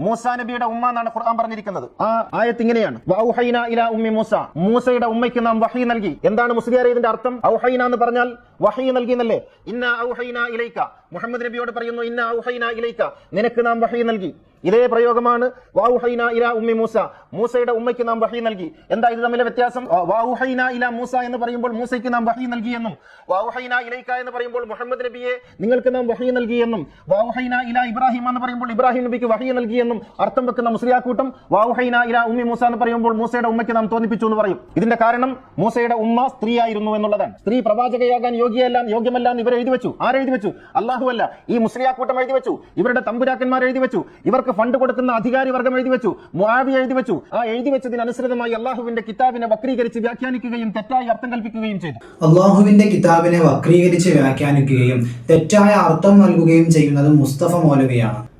മൂസാ നബിയുടെ ഉമ്മ എന്നാണ് ഖുർആൻ പറഞ്ഞിരിക്കുന്നത്. ആ ആയത്ത് ഇങ്ങനെയാണ്. വഔഹൈന ഇലാ ഉമ്മി മൂസ. മൂസയുടെ ഉമ്മയ്ക്ക് നാം വഹി നൽകി. എന്താണ് മുസ്ലിയാരെ ഇതിന്റെ അർത്ഥം? ഔഹൈന എന്ന് പറഞ്ഞാൽ വഹി നൽകി എന്നല്ലേ ഇന്ന ഔഹൈന ഇലൈക്ക മുഹമ്മദ് നബിയോട് പറയുന്നു ഇന്ന ഔഹൈന ഇലൈക്ക നിനക്ക് നാം വഹി നൽകി. ഇതേ പ്രയോഗമാണ് വാഹൈന ഇല ഉമ്മി മൂസ. മൂസയുടെ ഉമ്മയ്ക്ക് നാം വഹി നൽകി. എന്താ ഇത് തമ്മിലെ വ്യത്യാസം? വാഹൈന ഇല മൂസ എന്ന് പറയുമ്പോൾ മൂസയ്ക്ക് നാം വഹി നൽകി എന്നും. വാഹൈന ഇലൈക്ക എന്ന് പറയുമ്പോൾ മുഹമ്മദ് നബിയെ നിങ്ങൾക്ക് നാം വഹി നൽകി എന്നും. വാഹൈന ഇല ഇബ്രാഹിം എന്ന് പറയുമ്പോൾ ഇബ്രാഹിം നബിക്ക് വഹി നൽകി എന്നും. അർത്ഥം വെക്കുന്ന മുസ്ലിയാക്കൂട്ടം വാഹൈന ഇല ഉമ്മി മൂസ എന്ന് പറയുമ്പോൾ മൂസയുടെ ഉമ്മയ്ക്ക് നാം തോന്നിപ്പിച്ചു എന്ന് പറയും. ഇതിന്റെ കാരണം മൂസയുടെ ഉമ്മ സ്ത്രീയായിരുന്നു എന്നുള്ളതാണ്. സ്ത്രീ പ്രവാചകയാകാൻ യോഗ്യയല്ല യോഗ്യമല്ല എന്ന് ഇവർ എഴുതി വെച്ചു. ആരെഴുതി വെച്ചു? അല്ലാഹു അല്ല ഈ മുസ്ലിയാ കൂട്ടം എഴുതി വെച്ചു. ഇവരുടെ തമ്പുരാക്കന്മാർ എഴുതി വെച്ചു. ഇവർക്ക് ഫണ്ട് കൊടുക്കുന്ന അധികാരി വർഗം എഴുതി വെച്ചു. മുആവി എഴുതി വെച്ചു. ആ എഴുതി വെച്ചതിനനുസൃതമായി അള്ളാഹുവിന്റെ കിതാബിനെ വക്രീകരിച്ച് വ്യാഖ്യാനിക്കുകയും തെറ്റായി അർത്ഥം കൽപ്പിക്കുകയും ചെയ്തു. അള്ളാഹുവിന്റെ കിതാബിനെ വക്രീകരിച്ച് വ്യാഖ്യാനിക്കുകയും തെറ്റായ അർത്ഥം നൽകുകയും ചെയ്യുന്നത് മുസ്തഫ മൗലവിയാണ്.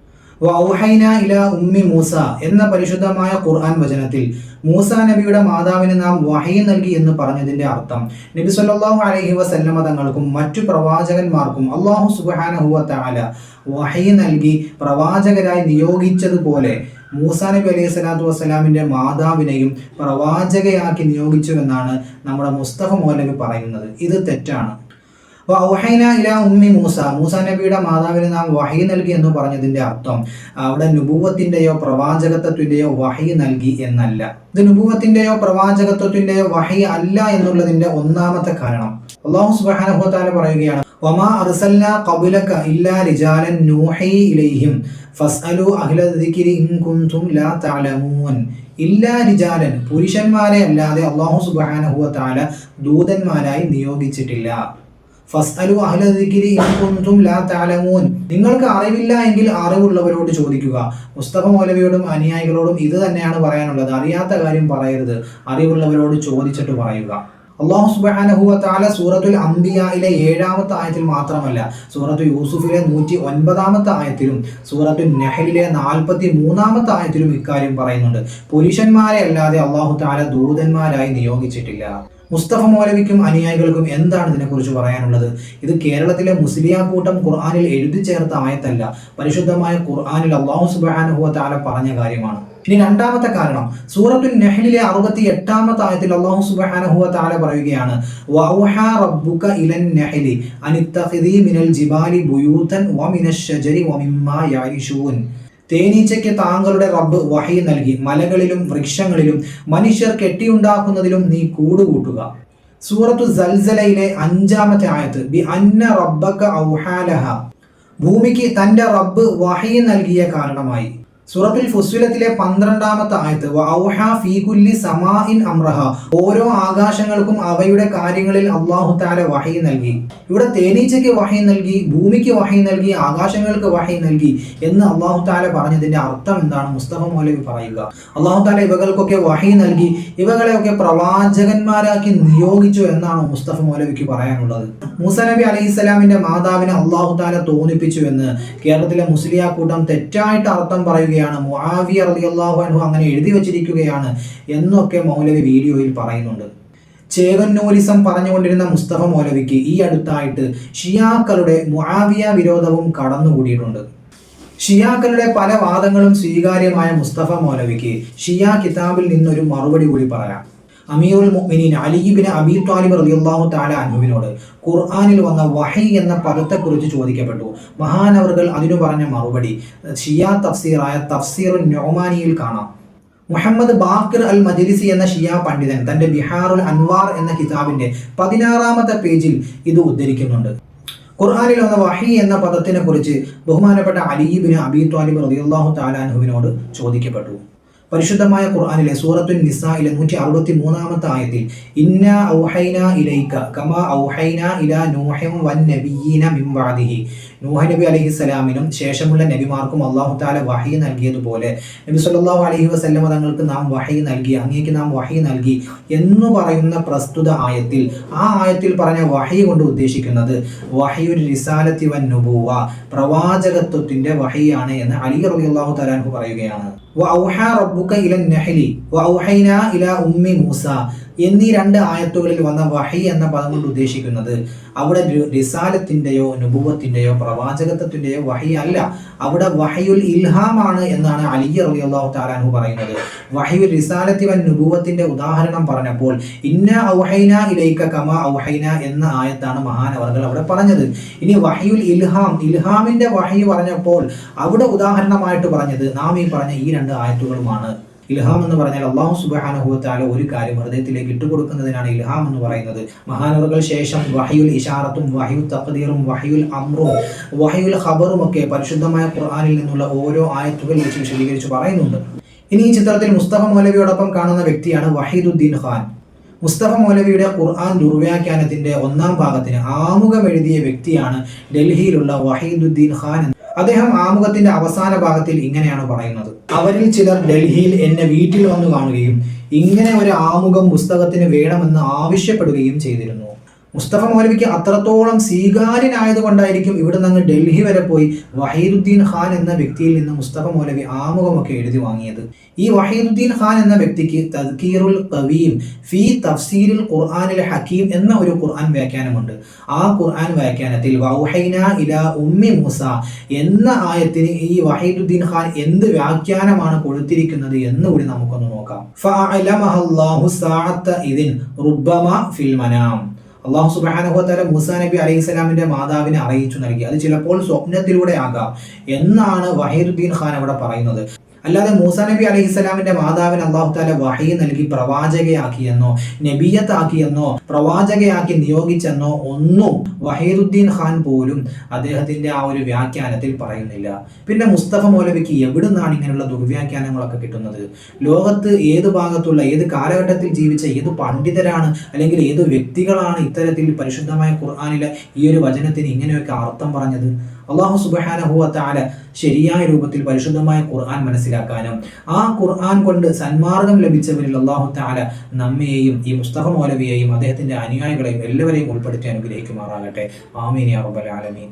ഇല ഉമ്മി മൂസ എന്ന പരിശുദ്ധമായ ഖുർആൻ വചനത്തിൽ മൂസ നബിയുടെ മാതാവിന് നാം വഹി നൽകി എന്ന് പറഞ്ഞതിന്റെ അർത്ഥം. നബി സല്ലല്ലാഹു അലൈഹി വസല്ലമ തങ്ങൾക്കും മറ്റു പ്രവാചകന്മാർക്കും അള്ളാഹു വ തആല വഹി നൽകി പ്രവാചകരായി നിയോഗിച്ചതുപോലെ മൂസ നബി അലൈഹി സ്വലാത്തു വസ്സലാമിന്റെ മാതാവിനെയും പ്രവാചകയാക്കി നിയോഗിച്ചുവെന്നാണ് നമ്മുടെ മുസ്തഫ മോലവി പറയുന്നത്. ഇത് തെറ്റാണ്. വൗഹൈന ഇല ഉമ്മി മൂസ. മൂസ നബിയുടെ മാതാവിന് നാം വഹി നൽകി എന്ന് പറഞ്ഞതിന്റെ അർത്ഥം അവിടെ നുപൂവത്തിന്റെയോ പ്രവാചകത്വത്തിന്റെയോ വഹി നൽകി എന്നല്ല. ഇത് നുപൂവത്തിന്റെയോ പ്രവാചകത്വത്തിന്റെയോ വഹി അല്ല എന്നുള്ളതിന്റെ ഒന്നാമത്തെ കാരണം. അള്ളാഹു തആല പറയുകയാണ് വമാ അർസൽനാ ഖബലക ഇല്ലാ റിജാലൻ നൂഹി ഇലൈഹിം ഫസ്അലു അഹ്ല ദിക്രി ഇൻ തഅലമൂൻ. ഇല്ലാ റിജാലൻ പുരുഷന്മാരെ അല്ലാതെ അള്ളാഹു സുബ്ഹാനഹു വ തആല ദൂതന്മാരായി നിയോഗിച്ചിട്ടില്ല. ലാ നിങ്ങൾക്ക് അറിവില്ല എങ്കിൽ അറിവുള്ളവരോട് ചോദിക്കുക. മുസ്തഫ മൗലവിയോടും അനുയായികളോടും ഇത് തന്നെയാണ് പറയാനുള്ളത്. അറിയാത്ത കാര്യം പറയരുത്. അറിവുള്ളവരോട് ചോദിച്ചിട്ട് പറയുക. അള്ളാഹു സുബ്ഹാനഹു താല സൂറത്തുൽ അംബിയയിലെ ഏഴാമത്തെ ആയത്തിൽ മാത്രമല്ല സൂറത്തു യൂസുഫിലെ നൂറ്റി ഒൻപതാമത്തെ ആയത്തിലും സൂറത്തു നെഹലിലെ നാൽപ്പത്തി മൂന്നാമത്തെ ആയത്തിലും ഇക്കാര്യം പറയുന്നുണ്ട്. പുരുഷന്മാരെ അല്ലാതെ അള്ളാഹു താല ദൂതന്മാരായി നിയോഗിച്ചിട്ടില്ല. മുസ്തഫ മൗലവിക്കും അനുയായികൾക്കും എന്താണ് ഇതിനെക്കുറിച്ച് പറയാനുള്ളത്? ഇത് കേരളത്തിലെ മുസ്ലിയാ കൂട്ടം ഖുർആാനിൽ എഴുതി ചേർത്ത ആയത്തല്ല. പരിശുദ്ധമായ ഖുർആാനിൽ അള്ളാഹു സുബ്ഹാനഹു വ തആല പറഞ്ഞ കാര്യമാണ്. ഇനി രണ്ടാമത്തെ കാരണം സൂറത്തുൽ നെഹ്ലിലെ അറുപത്തി എട്ടാമത്തെ ആയത്തിൽ അള്ളാഹു സുബ്ഹാനഹു താല പറയുകയാണ് മിനൽ ജിബാലി വ വമിനശ് ശജരി വമിമ്മാ യഈശൂൻ തേനീച്ചയ്ക്ക് താങ്കളുടെ റബ്ബ് വഹി നൽകി. മലകളിലും വൃക്ഷങ്ങളിലും മനുഷ്യർ കെട്ടിയുണ്ടാക്കുന്നതിലും നീ കൂടുകൂട്ടുക. സൂറത്തു സൽസലയിലെ അഞ്ചാമത്തെ ആയത്ത് ബി അന്ന റബ്ബക ഔഹാലഹ. ഭൂമിക്ക് തന്റെ റബ്ബ് വഹി നൽകിയ കാരണമായി. സൂറത്തുൽ ഫുസ്വിലത്തിലെ പന്ത്രണ്ടാമത്തെ ആയത്ത് ഔഹ സമാഇൻ അംറഹ. ഓരോ ആകാശങ്ങൾക്കും അവയുടെ കാര്യങ്ങളിൽ അള്ളാഹു താല വഹി നൽകി. ഇവിടെ തേനീച്ചയ്ക്ക് വഹി നൽകി ഭൂമിക്ക് വഹി നൽകി ആകാശങ്ങൾക്ക് വഹി നൽകി എന്ന് അള്ളാഹു താല പറഞ്ഞതിന്റെ അർത്ഥം എന്താണ്? മുസ്തഫ മൗലവി പറയുക. അള്ളാഹു താല ഇവകൾക്കൊക്കെ വഹി നൽകി ഇവകളെയൊക്കെ പ്രവാചകന്മാരാക്കി നിയോഗിച്ചു എന്നാണ് മുസ്തഫ മൗലവിക്ക് പറയാനുള്ളത്. മൂസ നബി അലൈഹി സ്വലാമിന്റെ മാതാവിനെ അള്ളാഹു താല തോന്നിപ്പിച്ചു എന്ന് കേരളത്തിലെ മുസ്ലിയാ കൂട്ടം തെറ്റായിട്ട് അർത്ഥം പറയുകയാണ് മുആവിയ റളിയല്ലാഹു അൻഹു അങ്ങനെ എഴുതി വെച്ചിരിക്കുകയാണ് എന്നൊക്കെ മൗലവി വീഡിയോയിൽ പറയുന്നുണ്ട്. ചേകന്നൂരിസം പറഞ്ഞുകൊണ്ടിരുന്ന മുസ്തഫ മൗലവിക്ക് ഈ അടുത്തായിട്ട് ഷിയാക്കളുടെ മുആവിയ വിരോധവും കടന്നുകൂടിയിട്ടുണ്ട്. ഷിയാക്കളുടെ പല വാദങ്ങളും സ്വീകാര്യമായ മുസ്തഫ മൗലവിക്ക് ഷിയാ കിതാബിൽ നിന്നൊരു മറുപടി കൂടി പറയാം. അമീറുൽ മുഅ്മിനീൻ അലിബിൻ അബി താലിബ് റളിയല്ലാഹു തആല അൻഹുവിനോട് ഖുർആനിൽ വന്ന വഹി എന്ന പദത്തെക്കുറിച്ച് ചോദിക്കപ്പെട്ടു. മഹാനവറുകൾ അതിനു പറഞ്ഞ മറുപടി ഷിയ തഫ്സീറായ തഫ്സീറുൽ നൊമാനിയിൽ കാണാം. മുഹമ്മദ് ബാക്കിർ അൽ മജ്ലിസി എന്ന ഷിയ പണ്ഡിതൻ തന്റെ ബിഹാറുൽ അൻവാർ എന്ന കിതാബിന്റെ പതിനാറാമത്തെ പേജിൽ ഇത് ഉദ്ധരിക്കുന്നുണ്ട്. ഖുർആാനിൽ വന്ന വഹി എന്ന പദത്തിനെ കുറിച്ച് ബഹുമാനപ്പെട്ട അലീബിന് അബി ത്വാലിബ് റളിയല്ലാഹു താലാൻഹുവിനോട് ചോദിക്കപ്പെട്ടു. പരിശുദ്ധമായ ഖുർആനിലെ സൂറത്തുൻ നിസായിലെ നൂറ്റി അറുപത്തി മൂന്നാമത്തെ ആയത്തിൽ ഇന്ന ഔഹൈന ഇലൈക കമാ ഔഹൈന ഇലാ നൂഹിം വൻ നബിയീന മിൻ ബഅദിഹി. നൂഹ നബി അലൈഹി സ്വലാമിനും ശേഷമുള്ള നബിമാർക്കും അള്ളാഹു താല വഹി നൽകിയതുപോലെ നബി സല്ലല്ലാഹു അലഹി വസ്ലമ തങ്ങൾക്ക് നാം വഹി നൽകി അങ്ങേക്ക് നാം വഹി നൽകി എന്ന് പറയുന്ന പ്രസ്തുത ആയത്തിൽ ആ ആയത്തിൽ പറഞ്ഞ വഹി കൊണ്ട് ഉദ്ദേശിക്കുന്നത് വഹിയുൽ റിസാലത്തി വൻ നുബുവ പ്രവാചകത്വത്തിന്റെ വഹിയാണ് എന്ന് അലി റബി അള്ളാഹു താലാൻഹു പറയുകയാണ്. വഔഹാ റബ്ബുക ഇല വ വഔഹൈനാ ഇലാ ഉമ്മി മൂസ എന്നീ രണ്ട് ആയത്തുകളിൽ വന്ന വഹി എന്ന പദം കൊണ്ട് ഉദ്ദേശിക്കുന്നത് അവിടെ റിസാലത്തിന്റെയോ നുബുവത്തിന്റെയോ പ്രവാചകത്വത്തിന്റെയോ വഹി അല്ല. അവിടെ വഹയുൽ ഇൽഹാമാണ് എന്നാണ് അലി റബി അള്ളാഹു പറയുന്നത്. വഹയുൽ റിസാലത്തി വൻ നുബുവത്തിന്റെ ഉദാഹരണം പറഞ്ഞപ്പോൾ ഇന്ന ഔഹൈന ഇലൈക്ക കമ ഔഹൈന എന്ന ആയത്താണ് മഹാനവർകൾ അവിടെ പറഞ്ഞത്. ഇനി വഹയുൽ ഇൽഹാം ഇൽഹാമിന്റെ വഹി പറഞ്ഞപ്പോൾ അവിടെ ഉദാഹരണമായിട്ട് പറഞ്ഞത് നാം ഈ പറഞ്ഞ ഈ രണ്ട് ആയത്തുകളുമാണ്. ഇൽഹാം എന്ന് പറഞ്ഞാൽ അള്ളാഹു സുബാനുഭവത്താല ഒരു കാര്യം ഹൃദയത്തിലേക്ക് ഇട്ടുകൊടുക്കുന്നതിനാണ് ഇൽഹാം എന്ന് പറയുന്നത് മഹാനവറുകൾ ശേഷം വഹയുൽ ഇഷാറത്തും വഹയുൽ തഖദീറും വഹയുൽ അമ്രും വഹയുൽ ഖബറും ഒക്കെ പരിശുദ്ധമായ ഖുർആാനിൽ നിന്നുള്ള ഓരോ ആയത്തുകൾ വെച്ച് വിശദീകരിച്ച് പറയുന്നുണ്ട് ഇനി ഈ ചിത്രത്തിൽ മുസ്തഫ മൗലവിയോടൊപ്പം കാണുന്ന വ്യക്തിയാണ് വഹീദുദ്ദീൻ ഖാൻ മുസ്തഫ മൗലവിയുടെ ഖുർആൻ ദുർവ്യാഖ്യാനത്തിന്റെ ഒന്നാം ഭാഗത്തിന് ആമുഖം എഴുതിയ വ്യക്തിയാണ് ഡൽഹിയിലുള്ള വഹീദുദ്ദീൻ ഖാൻ. അദ്ദേഹം ആമുഖത്തിന്റെ അവസാന ഭാഗത്തിൽ ഇങ്ങനെയാണ് പറയുന്നത്. അവരിൽ ചിലർ ഡൽഹിയിൽ എന്നെ വീട്ടിൽ വന്നു കാണുകയും ഇങ്ങനെ ഒരു ആമുഖം പുസ്തകത്തിന് വേണമെന്ന് ആവശ്യപ്പെടുകയും ചെയ്തിരുന്നു. മുസ്തഫ മൗലവിക്ക് അത്രത്തോളം സ്വീകാര്യനായതുകൊണ്ടായിരിക്കും ഇവിടെ നിന്ന് ഡൽഹി വരെ പോയി വഹീദുദ്ദീൻ ഖാൻ എന്ന വ്യക്തിയിൽ നിന്ന് മുസ്തഫ മൗലവി ആമുഖമൊക്കെ എഴുതി വാങ്ങിയത്. ഈ വഹീദുദ്ദീൻ ഖാൻ എന്ന വ്യക്തിക്ക് തദ്കീറുൽ കവീം ഫി തഫ്സീരിൽ ഖുർആാനിൽ ഹക്കീം എന്ന ഒരു ഖുർആൻ വ്യാഖ്യാനമുണ്ട്. ആ ഖുർആൻ വ്യാഖ്യാനത്തിൽ വൗഹൈന ഇല ഉമ്മി മൂസ എന്ന ആയത്തിന് ഈ വഹീദുദ്ദീൻ ഖാൻ എന്ത് വ്യാഖ്യാനമാണ് കൊടുത്തിരിക്കുന്നത് എന്ന് കൂടി നമുക്കൊന്ന് നോക്കാം. ഫഅലമഹല്ലാഹു സാഅത്ത ഇദിൻ റുബ്ബമ ഫിൽ മനാം. അള്ളാഹു സുബാനുഭവത്താല മൂസ നബി അലൈഹി സ്വലാമിന്റെ മാതാവിനെ അറിയിച്ചു നൽകി. അത് ചിലപ്പോൾ സ്വപ്നത്തിലൂടെ ആകാം എന്നാണ് വഹീദുദ്ദീൻ ഖാൻ അവിടെ പറയുന്നത്. അല്ലാതെ മൂസ നബി അലൈഹി സ്വലാമിന്റെ മാതാവിന് അള്ളാഹു താല വഹി നൽകി പ്രവാചകയാക്കിയെന്നോ നബിയത്താക്കിയെന്നോ പ്രവാചകയാക്കി നിയോഗിച്ചെന്നോ ഒന്നും വഹീദുദ്ദീൻ ഖാൻ പോലും അദ്ദേഹത്തിന്റെ ആ ഒരു വ്യാഖ്യാനത്തിൽ പറയുന്നില്ല. പിന്നെ മുസ്തഫ മൗലവിക്ക് എവിടുന്നാണ് ഇങ്ങനെയുള്ള ദുർവ്യാഖ്യാനങ്ങളൊക്കെ കിട്ടുന്നത്? ലോകത്ത് ഏത് ഭാഗത്തുള്ള ഏത് കാലഘട്ടത്തിൽ ജീവിച്ച ഏത് പണ്ഡിതരാണ് അല്ലെങ്കിൽ ഏത് വ്യക്തികളാണ് ഇത്തരത്തിൽ പരിശുദ്ധമായ ഖുർആാനിലെ ഈ ഒരു വചനത്തിന് ഇങ്ങനെയൊക്കെ അർത്ഥം പറഞ്ഞത്? അള്ളാഹു സുബാനഹുവത്താല ശരിയായ രൂപത്തിൽ പരിശുദ്ധമായ ഖുർആൻ മനസ്സിലാക്കാനും ആ ഖുർആൻ കൊണ്ട് സന്മാർഗം ലഭിച്ചവരിൽ അള്ളാഹു താല നമ്മയെയും ഈ മുസ്തഫ മൗലവിയെയും അദ്ദേഹത്തിന്റെ അനുയായികളെയും എല്ലാവരെയും ഉൾപ്പെടുത്തി അനുഗ്രഹിക്കുമാറാകട്ടെ. ആമീൻ യാ ആലമീൻ.